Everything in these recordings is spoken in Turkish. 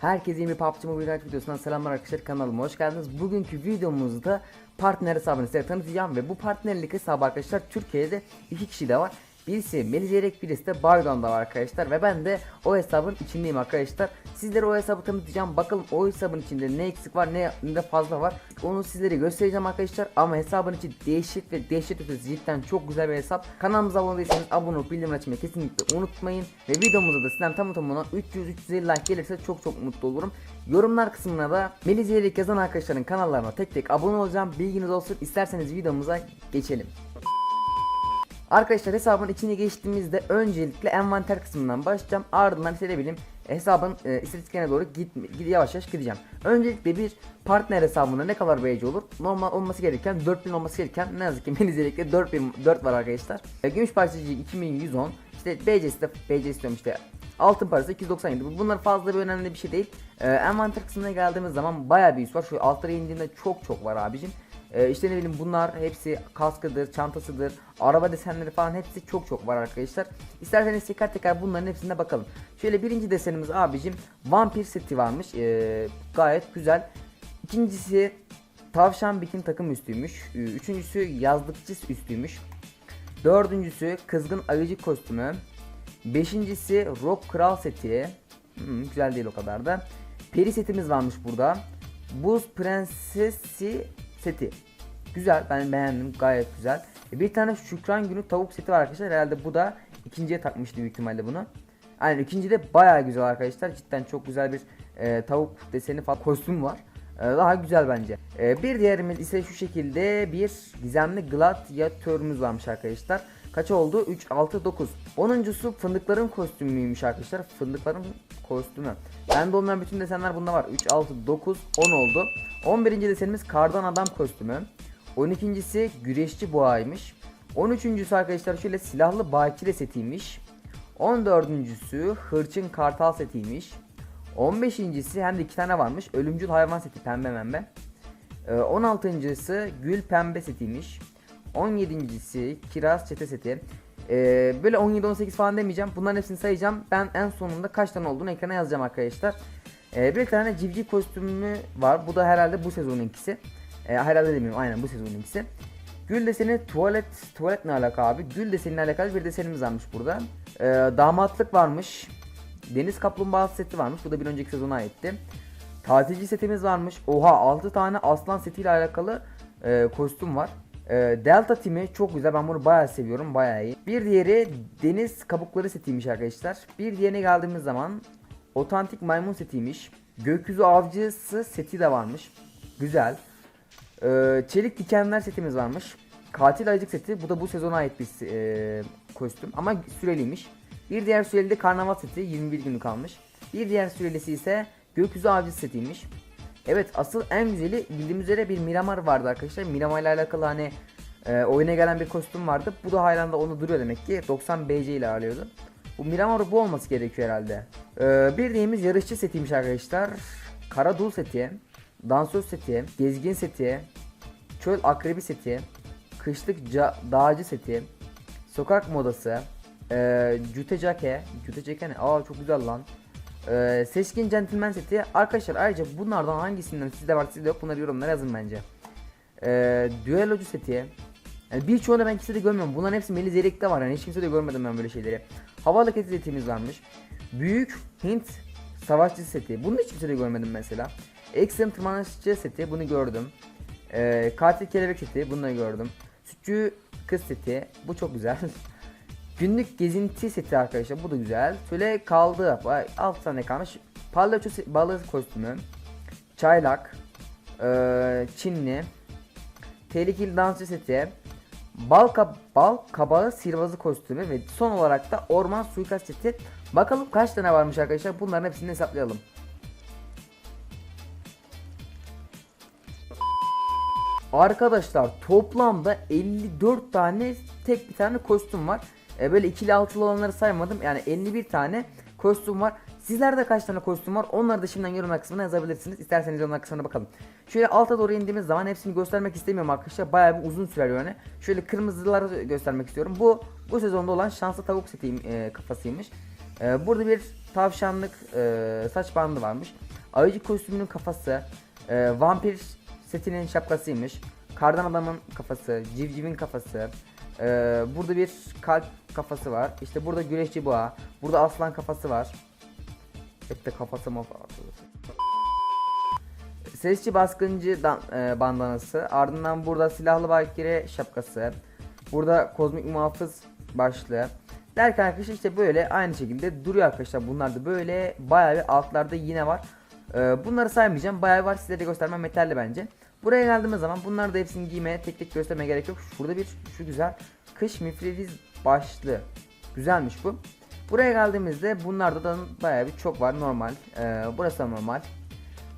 Herkese yeni bir PUBG Mobile Live videosundan selamlar arkadaşlar kanalıma hoş geldiniz. Bugünkü videomuzda partner hesabını size tanıtacağım ve bu partnerlik hesabı arkadaşlar Türkiye'de iki kişi de var. Birisi Melih Zeyrek birisi de Baydoğan'da var arkadaşlar ve ben de o hesabın içindeyim arkadaşlar. Sizlere o hesabı tanıtacağım. Bakalım o hesabın içinde ne eksik var ne, de fazla var. Onu sizlere göstereceğim arkadaşlar. Ama hesabın içi değişik ve dehşet ötesi cidden çok güzel bir hesap. Kanalımıza abone değilseniz abone olup bildirim açmayı kesinlikle unutmayın. Ve videomuzda da sizden tam tamına 300-350 like gelirse çok çok mutlu olurum. Yorumlar kısmına da Melih Zeyrek yazan arkadaşların kanallarına tek tek abone olacağım. Bilginiz olsun. İsterseniz videomuza geçelim. Arkadaşlar hesabın içine geçtiğimizde öncelikle envanter kısmından başlayacağım. Ardından ise ne bileyim hesabın e, istatistiklerine doğru git, gid, yavaş yavaş gideceğim. Öncelikle bir partner hesabında ne kadar BC olur? Normal olması gereken 4000 olması gereken ne yazık ki menüzelikle 4000 4 var arkadaşlar. E, gümüş parçacı 2110 işte BC'si de BC istiyorum işte Altın parası 297. Bunlar fazla bir önemli bir şey değil. Ee, envanter kısmına geldiğimiz zaman bayağı bir üs var. Şu altlara indiğinde çok çok var abicim. Ee, işte ne bileyim bunlar hepsi kaskıdır, çantasıdır, araba desenleri falan hepsi çok çok var arkadaşlar. İsterseniz teker teker bunların hepsine bakalım. Şöyle birinci desenimiz abicim vampir seti varmış. Ee, gayet güzel. İkincisi tavşan bikin takım üstüymüş. Ee, Üçüncüsü yazlıkçı üstüymüş. Dördüncüsü kızgın ayıcı kostümü. Beşincisi rock kral seti. Hmm, güzel değil o kadar da. Peri setimiz varmış burada. Buz prensesi seti. Güzel ben beğendim gayet güzel. E, bir tane Şükran günü tavuk seti var arkadaşlar. Herhalde bu da ikinciye takmıştı büyük ihtimalle bunu. Aynen ikinci de baya güzel arkadaşlar. Cidden çok güzel bir e, tavuk deseni falan kostüm var. E, daha güzel bence. E, bir diğerimiz ise şu şekilde bir gizemli gladyatörümüz varmış arkadaşlar. Kaç oldu? 3, 6, 9. 10'uncusu fındıkların kostümüymüş arkadaşlar. Fındıkların kostümü. Bende olmayan bütün desenler bunda var. 3, 6, 9, 10 oldu. 11. desenimiz kardan adam kostümü. 12.si güreşçi boğaymış. 13.sü arkadaşlar şöyle silahlı bakire setiymiş. 14.sü hırçın kartal setiymiş. 15.si hem de iki tane varmış. Ölümcül hayvan seti pembe membe. Ee, 16.sı gül pembe setiymiş. 17.si kiraz çete seti. Ee, böyle 17-18 falan demeyeceğim. Bunların hepsini sayacağım. Ben en sonunda kaç tane olduğunu ekrana yazacağım arkadaşlar. Ee, bir tane civciv kostümü var. Bu da herhalde bu sezonunkisi. Ee, herhalde demiyorum. Aynen bu sezonunkisi. Gül deseni tuvalet tuvalet ne alaka abi? Gül deseniyle alakalı bir desenimiz varmış burada. Ee, damatlık varmış. Deniz kaplumbağası seti varmış. Bu da bir önceki sezona aitti. Tatilci setimiz varmış. Oha 6 tane aslan setiyle alakalı e, kostüm var. E, Delta timi çok güzel. Ben bunu bayağı seviyorum. Bayağı iyi. Bir diğeri deniz kabukları setiymiş arkadaşlar. Bir diğerine geldiğimiz zaman otantik maymun setiymiş. Gökyüzü avcısı seti de varmış. Güzel. E, çelik dikenler setimiz varmış. Katil ayıcık seti. Bu da bu sezona ait bir e, kostüm. Ama süreliymiş. Bir diğer süreli de karnaval seti. 21 günlük kalmış. Bir diğer sürelisi ise gökyüzü avcısı setiymiş. Evet asıl en güzeli bildiğimiz üzere bir Miramar vardı arkadaşlar. Miramar ile alakalı hani e, oyuna gelen bir kostüm vardı. Bu da hala da onu duruyor demek ki. 90 BC ile alıyordu. Bu Miramar bu olması gerekiyor herhalde. E, bir diğimiz yarışçı setiymiş arkadaşlar. Kara dul seti, dansöz seti, gezgin seti, çöl akrebi seti, kışlık ca- dağcı seti, sokak modası, e, cüte cake, cüte cake ne? Aa çok güzel lan. Ee, seçkin gentleman seti. Arkadaşlar ayrıca bunlardan hangisinden sizde var sizde yok bunları yorumlara yazın bence. Ee, düellocu seti. Yani birçoğunu ben kimsede görmüyorum. Bunların hepsi Melih Zeyrek'te var yani hiç kimsede görmedim ben böyle şeyleri. Hava hareketi setimiz varmış. Büyük Hint savaşçı seti. Bunu hiç kimsede görmedim mesela. Extreme tırmanışçı seti bunu gördüm. Ee, katil kelebek seti bunu da gördüm. Sütçü kız seti. Bu çok güzel. Günlük gezinti seti arkadaşlar bu da güzel. Şöyle kaldı. Vay, Alt tane kalmış. Palyaço balığı kostümü. Çaylak. eee, Çinli. Tehlikeli dansçı seti. Bal, kab- bal kabağı sihirbazı kostümü ve son olarak da orman suikast seti. Bakalım kaç tane varmış arkadaşlar. Bunların hepsini hesaplayalım. Arkadaşlar toplamda 54 tane tek bir tane kostüm var. E, böyle ikili altılı olanları saymadım. Yani 51 tane kostüm var. Sizlerde kaç tane kostüm var? Onları da şimdiden yorumlar kısmına yazabilirsiniz. İsterseniz yorumlar kısmına bakalım. Şöyle alta doğru indiğimiz zaman hepsini göstermek istemiyorum arkadaşlar. Bayağı bir uzun sürer yani. Şöyle kırmızıları göstermek istiyorum. Bu bu sezonda olan şanslı tavuk seti e, kafasıymış. E, burada bir tavşanlık e, saç bandı varmış. Ayıcı kostümünün kafası, e, vampir setinin şapkasıymış. Kardan adamın kafası, civcivin kafası. E, burada bir kalp kafası var. İşte burada güreşçi boğa. Burada aslan kafası var. Hep de kafası mı Sesçi baskıncı dan, e, bandanası. Ardından burada silahlı bakire şapkası. Burada kozmik muhafız başlığı. Derken arkadaşlar işte böyle aynı şekilde duruyor arkadaşlar. Bunlar da böyle bayağı bir altlarda yine var. E, bunları saymayacağım. Bayağı var size de göstermem yeterli bence. Buraya geldiğimiz zaman bunları da hepsini giymeye tek tek göstermeye gerek yok. Şurada bir şu güzel kış mifridiz başlığı. Güzelmiş bu. Buraya geldiğimizde bunlarda da bayağı bir çok var normal. E, burası da normal.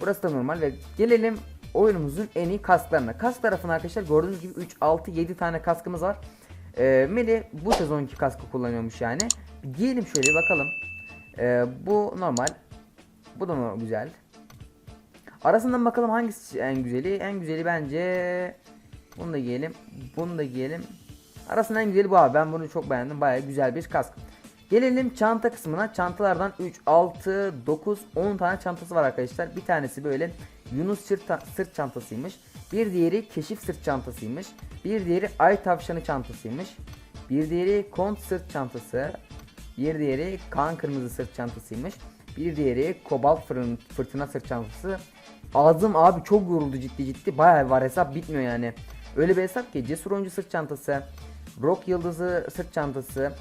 Burası da normal ve gelelim oyunumuzun en iyi kasklarına. Kask tarafına arkadaşlar gördüğünüz gibi 3, 6, 7 tane kaskımız var. Ee, Meli bu sezonki kaskı kullanıyormuş yani. Giyelim şöyle bakalım. Ee, bu normal. Bu da normal, güzel. Arasından bakalım hangisi en güzeli. En güzeli bence bunu da giyelim. Bunu da giyelim. Arasında en güzeli bu abi. Ben bunu çok beğendim. Bayağı güzel bir kask. Gelelim çanta kısmına. Çantalardan 3, 6, 9, 10 tane çantası var arkadaşlar. Bir tanesi böyle Yunus sırt çantasıymış. Bir diğeri keşif sırt çantasıymış. Bir diğeri ay tavşanı çantasıymış. Bir diğeri kont sırt çantası. Bir diğeri kan kırmızı sırt çantasıymış. Bir diğeri kobalt fırın, fırtına sırt çantası. Ağzım abi çok yoruldu ciddi ciddi. Bayağı var hesap bitmiyor yani. Öyle bir hesap ki cesur oyuncu sırt çantası. Rock yıldızı sırt çantası.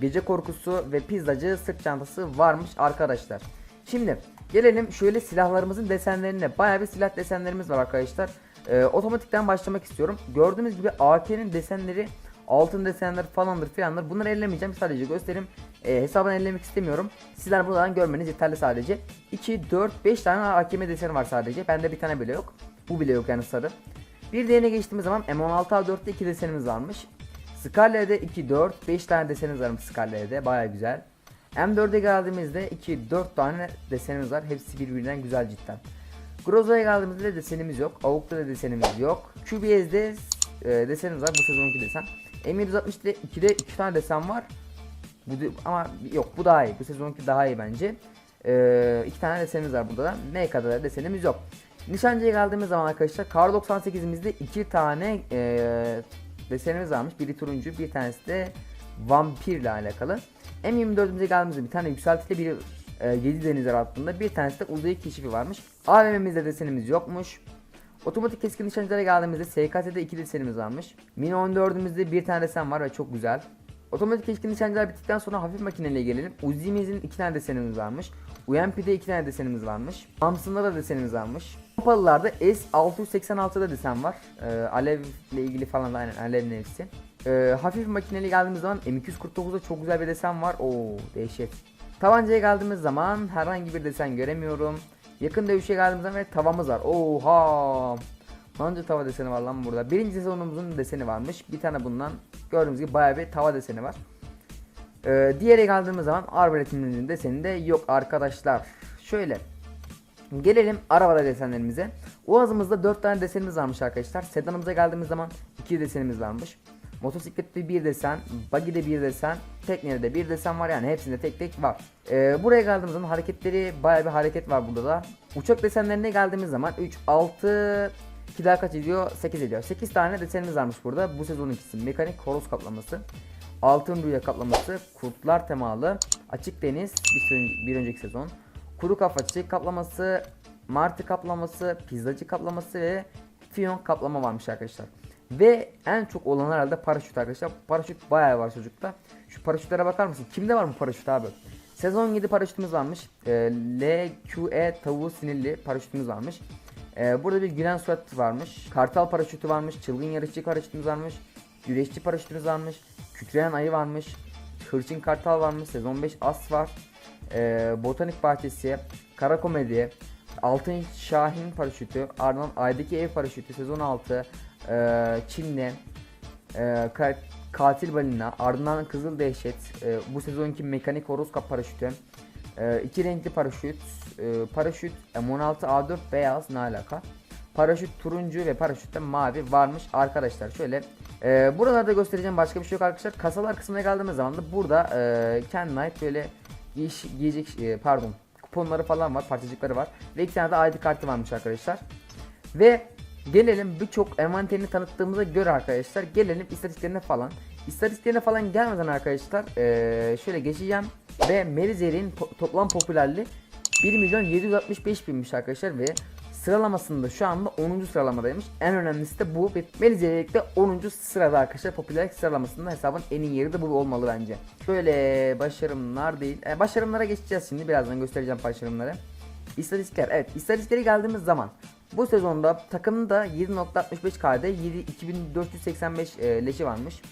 Gece korkusu ve pizzacı sırt çantası varmış arkadaşlar. Şimdi gelelim şöyle silahlarımızın desenlerine. Bayağı bir silah desenlerimiz var arkadaşlar. Ee, otomatikten başlamak istiyorum. Gördüğünüz gibi AK'nin desenleri altın desenler falandır filandır. Bunları ellemeyeceğim sadece göstereyim. Ee, hesabını ellemek istemiyorum. Sizler buradan görmeniz yeterli sadece. 2, 4, 5 tane AKM deseni var sadece. Bende bir tane bile yok. Bu bile yok yani sarı. Bir diğerine geçtiğimiz zaman M16A4'te 2 desenimiz varmış. Scarlet'de 2, 4, 5 tane desenimiz var Scarlet'de baya güzel. M4'e geldiğimizde 2, 4 tane desenimiz var. Hepsi birbirinden güzel cidden. Groza'ya geldiğimizde de desenimiz yok. Avuk'ta da desenimiz yok. QBS'de e, desenimiz var. Bu sezonki desen. M160'da 2'de 2 tane desen var. Bu de- ama yok bu daha iyi. Bu sezonki daha iyi bence. E, iki tane desenimiz var burada da. MK'da da desenimiz yok. Nişancıya geldiğimiz zaman arkadaşlar Kar 98'imizde iki tane e, desenimiz varmış. Biri turuncu, bir tanesi de vampirle alakalı. M24'ümüze geldiğimizde bir tane yükseltiyle biri e, 7 denizler altında, bir tanesi de uzay keşifi varmış. AVM'mizde desenimiz yokmuş. Otomatik keskin nişancılara geldiğimizde SKS'de 2 desenimiz varmış. Mini 14'ümüzde bir tane desen var ve çok güzel. Otomatik keskin nişancılar bittikten sonra hafif makineliğe gelelim. Uzi'mizin 2 tane desenimiz varmış. UMP'de 2 tane desenimiz varmış. Thompson'da da desenimiz varmış. Pompalılarda S686'da desen var. Ee, alevle ilgili falan da aynen alev nefsi. Ee, hafif makineli geldiğimiz zaman M249'da çok güzel bir desen var. Oo dehşet. Tabancaya geldiğimiz zaman herhangi bir desen göremiyorum. Yakın dövüşe geldiğimiz zaman tavamız var. Oha! Hangi tava deseni var lan burada? Birinci sezonumuzun deseni varmış. Bir tane bundan gördüğünüz gibi bayağı bir tava deseni var. Ee, diğeri geldiğimiz zaman arbaletimizin deseni de yok arkadaşlar. Şöyle. Gelelim arabada desenlerimize. Uazımızda 4 tane desenimiz varmış arkadaşlar. Sedanımıza geldiğimiz zaman 2 desenimiz varmış. Motosiklette bir desen, buggy'de bir desen, teknede de bir desen var yani hepsinde tek tek var. Ee, buraya geldiğimiz zaman hareketleri bayağı bir hareket var burada da. Uçak desenlerine geldiğimiz zaman 3, 6, 2 daha kaç ediyor? 8 ediyor. 8 tane desenimiz varmış burada. Bu sezonun ikisi mekanik horoz kaplaması. Altın rüya kaplaması, kurtlar temalı, açık deniz bir, bir önceki sezon. Kuru kafa kaplaması, martı kaplaması, pizzacı kaplaması ve fiyon kaplama varmış arkadaşlar. Ve en çok olan herhalde paraşüt arkadaşlar. Paraşüt bayağı var çocukta. Şu paraşütlere bakar mısın? Kimde var bu paraşüt abi? Sezon 7 paraşütümüz varmış. Ee, LQE tavuğu sinirli paraşütümüz varmış. Ee, burada bir gülen surat varmış. Kartal paraşütü varmış. Çılgın yarışçı paraşütümüz varmış. Güreşçi paraşütümüz varmış. Kükreyen ayı varmış. Hırçın kartal varmış. Sezon 5 as var. Ee, botanik bahçesi. Kara komedi. Altın Şahin paraşütü. Ardından Ay'daki ev paraşütü. Sezon 6. Ee, Çinli. Ee, ka- katil balina. Ardından Kızıl Dehşet. Ee, bu sezonki mekanik horoz kap paraşütü. Ee, iki renkli paraşüt. Ee, paraşüt M16 A4 beyaz ne alaka? Paraşüt turuncu ve paraşütte mavi varmış arkadaşlar. Şöyle e, buralarda göstereceğim başka bir şey yok arkadaşlar. Kasalar kısmına geldiğimiz zaman da burada e, kendine ait böyle giyiş, giyecek e, pardon kuponları falan var parçacıkları var ve iki tane de ID kartı varmış arkadaşlar. Ve gelelim birçok envanterini tanıttığımıza göre arkadaşlar gelelim istatistiklerine falan. İstatistiklerine falan gelmeden arkadaşlar eee, şöyle geçeceğim ve Melizer'in po- toplam popülerliği 1 milyon 765 binmiş arkadaşlar ve sıralamasında şu anda 10. sıralamadaymış. En önemlisi de bu. ve Melizer'lik de 10. sırada arkadaşlar popülerlik sıralamasında hesabın en iyi yeri de bu olmalı bence. Şöyle başarımlar değil. E, başarımlara geçeceğiz şimdi birazdan göstereceğim başarımları. İstatistikler evet istatistiklere geldiğimiz zaman bu sezonda takımda 7.65K'de 7 2485 e, leşi varmış.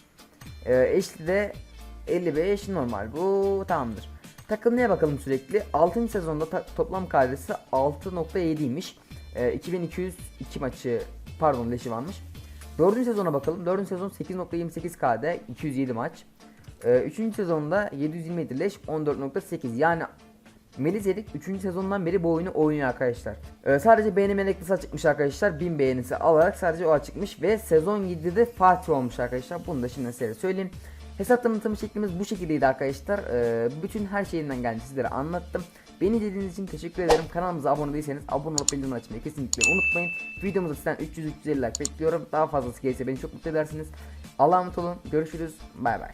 E, eşli de 55 normal bu tamamdır. Takımlıya bakalım sürekli. 6. sezonda toplam kadresi 6.7'ymiş. E, 2202 maçı pardon leşi varmış. 4. sezona bakalım. 4. sezon 8.28K'de 207 maç. E, 3. sezonda 727 leş 14.8 yani Melizelik 3. sezondan beri bu oyunu oynuyor arkadaşlar. Ee, sadece beğeni meneklisi çıkmış arkadaşlar. 1000 beğenisi alarak sadece o çıkmış ve sezon 7'de Fatih olmuş arkadaşlar. Bunu da şimdi size söyleyeyim. Hesap tanıtımı şeklimiz bu şekildeydi arkadaşlar. Ee, bütün her şeyinden geldi sizlere anlattım. Beni izlediğiniz için teşekkür ederim. Kanalımıza abone değilseniz abone olup bildirim açmayı kesinlikle unutmayın. Videomuza sizden 300-350 like bekliyorum. Daha fazlası gelirse beni çok mutlu edersiniz. Allah'a emanet olun. Görüşürüz. Bay bay.